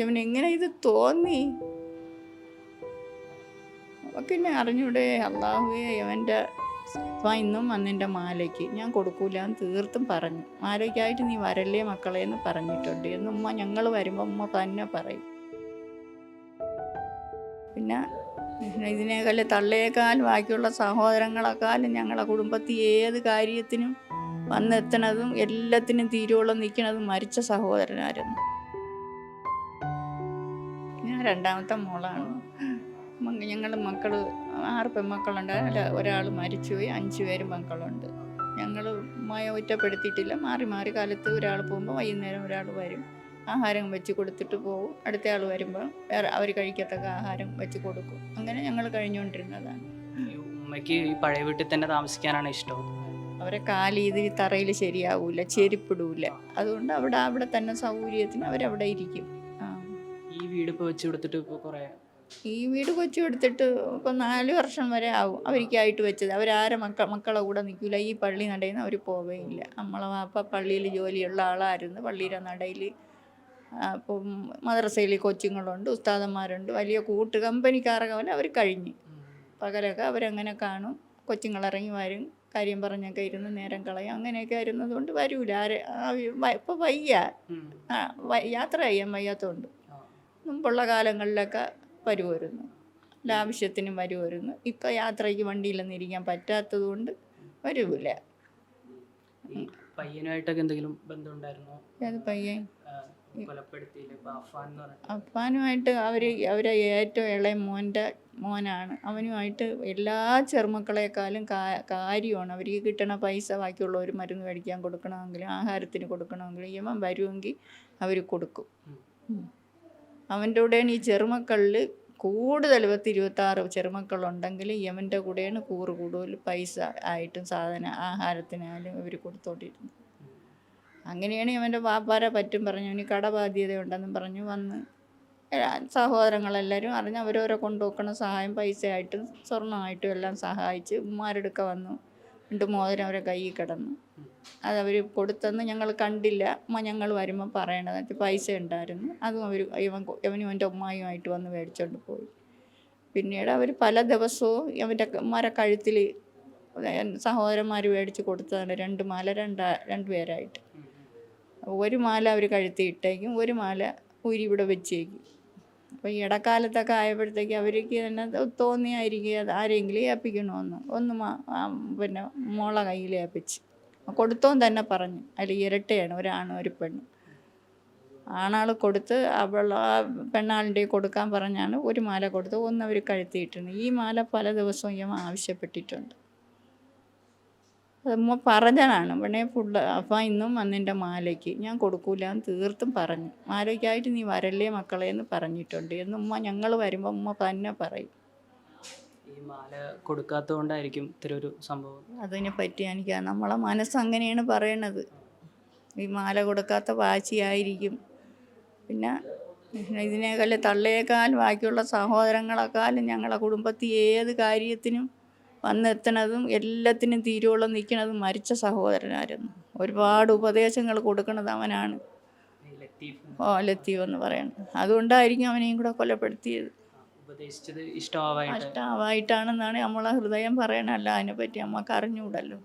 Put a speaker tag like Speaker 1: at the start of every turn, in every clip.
Speaker 1: ഇവൻ എങ്ങനെ ഇത് തോന്നി? പിന്നെ അറിഞ്ഞൂടെ അള്ളാഹുവെ ഇവന്റെ ഇന്നും വന്നെന്റെ മാലയ്ക്ക്. ഞാൻ കൊടുക്കൂല എന്ന് തീർത്തും പറഞ്ഞു. മാലയ്ക്കായിട്ട് നീ വരല്ലേ മക്കളെ എന്ന് പറഞ്ഞിട്ടുണ്ട്. എന്ന് ഉമ്മ ഞങ്ങൾ വരുമ്പോൾ ഉമ്മ തന്നെ പറയും. പിന്നെ ഇതിനേക്കാൾ തള്ളയേക്കാൾ ബാക്കിയുള്ള സഹോദരങ്ങളെക്കാളും ഞങ്ങളെ കുടുംബത്തിൽ ഏത് കാര്യത്തിനും വന്നെത്തണതും എല്ലാത്തിനും തീരുവോളം നിൽക്കണതും മരിച്ച സഹോദരനായിരുന്നു. രണ്ടാമത്തെ മോളാണ്. ഞങ്ങൾ മക്കൾ ആറ് പെൺമക്കളുണ്ട്. ഒരാൾ മരിച്ചുപോയി അഞ്ച് പേര് മക്കളുണ്ട്. ഞങ്ങൾ മയ ഒറ്റപ്പെടുത്തിയിട്ടില്ല. മാറി മാറി കാലത്ത് ഒരാൾ പോകുമ്പോൾ വൈകുന്നേരം ഒരാൾ വരും. ആഹാരം വെച്ച് കൊടുത്തിട്ട് പോകും. അടുത്ത ആൾ വരുമ്പോൾ വേറെ അവർ കഴിക്കത്തക്ക ആഹാരം വെച്ച് കൊടുക്കും. അങ്ങനെ ഞങ്ങൾ കഴിഞ്ഞുകൊണ്ടിരുന്നതാണ്.
Speaker 2: ഉമ്മയ്ക്ക് ഈ പഴയ വീട്ടിൽ തന്നെ താമസിക്കാനാണ് ഇഷ്ടം.
Speaker 1: അവരെ കാൽ ഇത് തറയിൽ ശരിയാവൂല ചെരിപ്പിടൂല. അതുകൊണ്ട് അവിടെ അവിടെ തന്നെ സൗകര്യത്തിന് അവരവിടെ ഇരിക്കും.
Speaker 2: ഈ വീട് ഇപ്പോൾ വെച്ച് കൊടുത്തിട്ട് ഇപ്പോൾ കുറേ?
Speaker 1: ഈ വീട് കൊച്ചു കൊടുത്തിട്ട് ഇപ്പം നാല് വർഷം വരെ ആവും അവർക്കായിട്ട് വെച്ചത്. അവരാരെ മക്ക മക്കളെ കൂടെ നിൽക്കില്ല ഈ പള്ളി നടയിൽ നിന്ന് അവർ പോവുകയില്ല നമ്മളെ വാപ്പ പള്ളിയിൽ ജോലിയുള്ള ആളായിരുന്നു. പള്ളിയുടെ നടയിൽ അപ്പം മദ്രസയിൽ കൊച്ചുങ്ങളുണ്ട് ഉസ്താദന്മാരുണ്ട്. വലിയ കൂട്ട് കമ്പനിക്കാരൊക്കെ പോലെ അവർ കഴിഞ്ഞ്. പകലൊക്കെ അവരങ്ങനെ കാണും. കൊച്ചുങ്ങളിറങ്ങി വരും. കാര്യം പറഞ്ഞൊക്കെ ഇരുന്ന് നേരം കളയും. അങ്ങനെയൊക്കെ ആയിരുന്നതുകൊണ്ട് വരൂല. ആരെ ഇപ്പം വയ്യ. യാത്ര ചെയ്യാൻ വയ്യാത്തതുകൊണ്ട്. മുമ്പുള്ള കാലങ്ങളിലൊക്കെ വരുമായിരുന്നു. എല്ലാ ആവശ്യത്തിനും വരുമായിരുന്നു. ഇപ്പൊ യാത്രയ്ക്ക് വണ്ടിയിലൊന്നും ഇരിക്കാൻ പറ്റാത്തത് കൊണ്ട് വരൂല
Speaker 2: ഈ പയ്യനുമായിട്ടൊക്കെ എന്തെങ്കിലും ബന്ധമുണ്ടായിരുന്നോ?
Speaker 1: ഏത് പയ്യൻ? അപ്പാനുമായിട്ട് അവർ അവരെ ഏറ്റവും ഇളയ മോന്റെ മോനാണ്. അവനുമായിട്ട് എല്ലാ ചെറുമക്കളെക്കാളും കാര്യമാണ്. അവർക്ക് കിട്ടണ പൈസ ബാക്കിയുള്ളവർ മരുന്ന് മേടിക്കാൻ കൊടുക്കണമെങ്കിലും ആഹാരത്തിന് കൊടുക്കണമെങ്കിലും ഇവൻ വരുമെങ്കിൽ അവർ കൊടുക്കും. അവന്റെ കൂടെയാണ് ഈ ചെറുമക്കളിൽ കൂടുതൽ പത്ത് ഇരുപത്താറ് ചെറുമക്കളുണ്ടെങ്കിൽ യമന്റെ കൂടെയാണ് കൂറ് കൂടുതൽ പൈസ ആയിട്ടും സാധന ആഹാരത്തിനായാലും ഇവർ കൊടുത്തോണ്ടിരുന്നത്. അങ്ങനെയാണ് യമന്റെ വാപ്പാരെ പറ്റും പറഞ്ഞു. ഇനി കടബാധ്യതയുണ്ടെന്നും പറഞ്ഞു വന്ന്. സഹോദരങ്ങളെല്ലാവരും അറിഞ്ഞ് അവരവരെ കൊണ്ടുപോക്കണ സഹായം പൈസയായിട്ടും സ്വർണമായിട്ടും എല്ലാം സഹായിച്ച് ഉമ്മാരെടുക്ക വന്നു. രണ്ട് മോതിരം അവരെ കയ്യിൽ കിടന്നു. അതവർ കൊടുത്തെന്ന് ഞങ്ങൾ കണ്ടില്ല. ഞങ്ങൾ വരുമ്പോൾ പറയണത് എന്നിട്ട് പൈസ ഉണ്ടായിരുന്നു. അതും അവർ ഇവൻ ഇവനും അവന്റെ ഉമ്മായുമായിട്ട് വന്ന് മേടിച്ചോണ്ട് പോയി. പിന്നീട് അവർ പല ദിവസവും അവന്റെ ഉമ്മാരെ കഴുത്തിൽ സഹോദരന്മാർ മേടിച്ച് കൊടുത്തതാണ്. രണ്ട് മാല രണ്ടാ പേരായിട്ട്. ഒരു മാല അവർ കഴുത്തി ഇട്ടേക്കും ഒരു മാല ഊരി ഇവിടെ വെച്ചേക്കും. അപ്പോൾ ഇടക്കാലത്തൊക്കെ ആയപ്പോഴത്തേക്ക് അവർക്ക് തന്നെ തോന്നിയായിരിക്കും ആരെങ്കിലും ഏൽപ്പിക്കണമെന്ന് ഒന്ന് പിന്നെ മോളെ കയ്യിൽ ഏൽപ്പിച്ച്. കൊടുത്തോൻ തന്നെ പറഞ്ഞു. അതിൽ ഇരട്ടയാണ്. ഒരാണും ഒരു പെണ്ണും. ആണാൾ കൊടുത്ത് അവൾ ആ പെണ്ണാളിന്റെ കൊടുക്കാൻ പറഞ്ഞാണ് ഒരു മാല കൊടുത്ത്. ഒന്ന് അവർ കഴുത്തിയിട്ടുണ്ട് ഈ മാല പല ദിവസവും ഞാൻ ആവശ്യപ്പെട്ടിട്ടുണ്ട്. ഉമ്മ പറഞ്ഞതാണ്. ഇവിടെ ഫുള്ള് അപ്പം ഇന്നും അന്നെന്റെ മാലയ്ക്ക്. ഞാൻ കൊടുക്കൂല എന്ന് തീർത്തും പറഞ്ഞു. മാലയ്ക്കായിട്ട് നീ വരല്ലേ മക്കളെ എന്ന് പറഞ്ഞിട്ടുണ്ട്. എന്ന് ഉമ്മ ഞങ്ങൾ വരുമ്പോൾ ഉമ്മ തന്നെ പറയും.
Speaker 2: ഈ മാല കൊടുക്കാത്തതുകൊണ്ടായിരിക്കും ഇത്തരം ഒരു സംഭവം.
Speaker 1: അതിനെ പറ്റി എനിക്ക് നമ്മളെ മനസ്സ് അങ്ങനെയാണ് പറയണത്. ഈ മാല കൊടുക്കാത്ത വാശിയായിരിക്കും. പിന്നെ ഇതിനേക്കാൾ തള്ളയേക്കാൾ ബാക്കിയുള്ള സഹോദരങ്ങളെക്കാളും ഞങ്ങളെ കുടുംബത്തിൽ ഏത് കാര്യത്തിനും വന്നെത്തണതും എല്ലാത്തിനും തീരുവോളം നിൽക്കണതും മരിച്ച സഹോദരനായിരുന്നു. ഒരുപാട് ഉപദേശങ്ങൾ കൊടുക്കണത് അവനാണ്.
Speaker 2: ലത്തീഫ്
Speaker 1: ഓ ലത്തീവ് എന്ന് പറയുന്നത്. അതുകൊണ്ടായിരിക്കും അവനെയും കൂടെ കൊലപ്പെടുത്തിയത്. ഇഷ്ടമാവായിട്ടാണെന്നാണ് നമ്മളെ ഹൃദയം പറയണല്ല അതിനെ അതിനെപ്പറ്റി നമുക്ക് അറിഞ്ഞുകൂടല്ലോ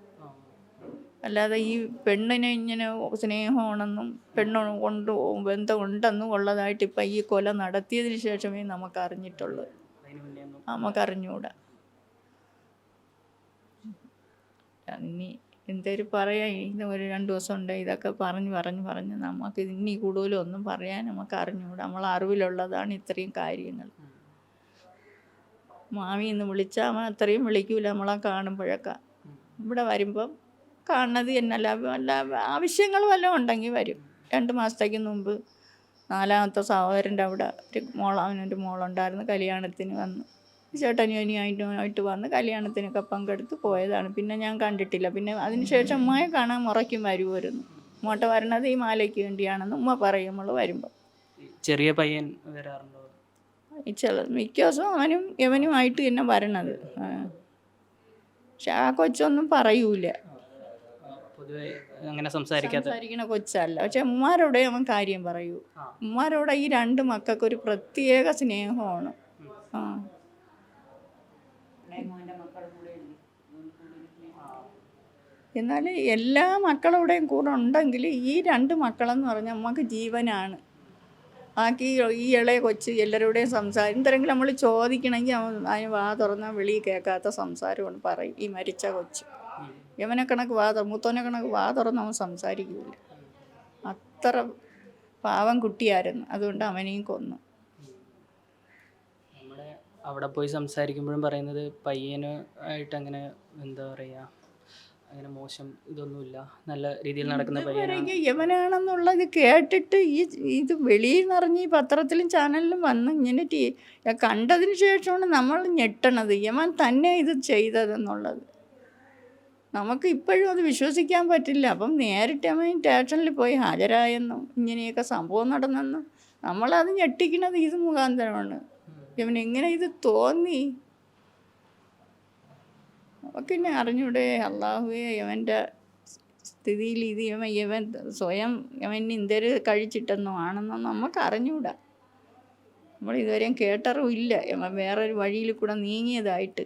Speaker 1: അല്ലാതെ ഈ പെണ്ണിനെ ഇങ്ങനെ സ്നേഹമാണെന്നും പെണ്ണ് കൊണ്ട് ബന്ധം ഉണ്ടെന്നും ഉള്ളതായിട്ട് ഇപ്പം ഈ കൊല നടത്തിയതിന് ശേഷമേ നമുക്ക് അറിഞ്ഞിട്ടുള്ളൂ
Speaker 2: അതിന് മുന്നേ ഒന്നും
Speaker 1: നമുക്ക് അറിഞ്ഞുകൂടാ ഇനി എന്തേലും പറയാം ഇത് ഒരു രണ്ട് ദിവസം ഉണ്ട്. ഇതൊക്കെ പറഞ്ഞ് പറഞ്ഞ് പറഞ്ഞ് നമുക്ക് ഇനി കൂടുതലും ഒന്നും പറയാൻ നമുക്ക് അറിഞ്ഞുകൂടാ നമ്മൾ അറിവിലുള്ളതാണ് ഇത്രയും കാര്യങ്ങൾ. മാമി എന്ന് വിളിച്ചാൽ അവൻ അത്രയും വിളിക്കൂല നമ്മളെ കാണുമ്പോഴൊക്കെ. ഇവിടെ വരുമ്പം കാണുന്നത് എന്നല്ല വല്ല ആവശ്യങ്ങൾ വല്ലതും ഉണ്ടെങ്കിൽ വരും. രണ്ട് മാസത്തേക്ക് മുമ്പ് നാലാമത്തെ സഹോദരന്റെ അവിടെ ഒരു മോൾ അവനൊരു മോളുണ്ടായിരുന്നു. കല്യാണത്തിന് വന്ന്. ചേട്ടനിയനിയായിട്ടും ആയിട്ട് വന്ന് കല്യാണത്തിനൊക്കെ പങ്കെടുത്ത് പോയതാണ്. പിന്നെ ഞാൻ കണ്ടിട്ടില്ല. പിന്നെ അതിനുശേഷം ഉമ്മയെ കാണാൻ മുറയ്ക്കും വരുമായിരുന്നു മോട്ട വരണത് ഈ മാലയ്ക്ക് വേണ്ടിയാണെന്ന് ഉമ്മ പറയും നമ്മൾ വരുമ്പോൾ
Speaker 2: ചെറിയ പയ്യൻ വരാറുണ്ടോ?
Speaker 1: ചില മിക്ക ദിവസവും അവനും യവനുമായിട്ട് തന്നെ വരണത്. പക്ഷെ ആ കൊച്ചൊന്നും പറയൂല.
Speaker 2: അങ്ങനെ
Speaker 1: സംസാരിക്കണ കൊച്ചല്ല. പക്ഷെ ഉമ്മാരോടെ അവൻ കാര്യം പറയൂ. ഉമ്മാരോടെ ഈ രണ്ട് മക്കൾക്ക് ഒരു പ്രത്യേക സ്നേഹമാണ്. ആ. എന്നാൽ എല്ലാ മക്കളുടെയും കൂടെ ഉണ്ടെങ്കിൽ ഈ രണ്ട് മക്കളെന്ന് പറഞ്ഞാൽ നമുക്ക് ജീവനാണ്. ബാക്കി ഈ ഇളയ കൊച്ച് എല്ലാവരുടെയും സംസാരം എന്തെങ്കിലും നമ്മൾ ചോദിക്കണമെങ്കിൽ അവൻ അതിന് വാ തുറന്നാൽ വെളിയിൽ കേൾക്കാത്ത സംസാരമാണ് പറയും. ഈ മരിച്ച കൊച്ച്. യവനെ കണക്ക് വാ മൂത്തോനെ കണക്ക് വാ തുറന്ന് അവൻ സംസാരിക്കില്ല അത്ര പാവം കുട്ടിയായിരുന്നു. അതുകൊണ്ട് അവനെയും കൊന്നു.
Speaker 2: അവിടെ പോയി സംസാരിക്കുമ്പോഴും പറയുന്നത് പയ്യന് ആയിട്ട് അങ്ങനെ എന്താ പറയുക അങ്ങനെ മോശം ഇതൊന്നുമില്ല. നല്ല രീതിയിൽ നടക്കുന്ന പയ്യനാണ്.
Speaker 1: യവനാണെന്നുള്ളത് കേട്ടിട്ട് ഈ ഇത് വെളിയിൽ നിറഞ്ഞ് ഈ പത്രത്തിലും ചാനലിലും വന്ന് ഇങ്ങനെ ടീ കണ്ടതിന് ശേഷമാണ് നമ്മൾ ഞെട്ടണത്. യവൻ തന്നെ ഇത് ചെയ്തതെന്നുള്ളത്. നമുക്ക് ഇപ്പോഴും അത് വിശ്വസിക്കാൻ പറ്റില്ല. അപ്പം നേരിട്ട് അവൻ സ്റ്റേഷനിൽ പോയി ഹാജരായെന്നും ഇങ്ങനെയൊക്കെ സംഭവം നടന്നെന്നും നമ്മളത് ഞെട്ടിക്കണത് ഇത് മുഖാന്തരമാണ്. ഇവൻ എങ്ങനെ ഇത് തോന്നി. നമുക്കിന്നെ അറിഞ്ഞൂടെ അള്ളാഹുവെ ഇവന്റെ സ്ഥിതിയിൽ ഇത് ഇവൻ ഇവൻ സ്വയം ഇവൻ ഇന്ത്യര് കഴിച്ചിട്ടെന്നോ ആണെന്നോ നമുക്ക് അറിഞ്ഞൂടാ. നമ്മൾ ഇതുവരെയും കേട്ടറിവില്ല ഇവൻ വേറൊരു വഴിയിൽ കൂടെ നീങ്ങിയതായിട്ട്.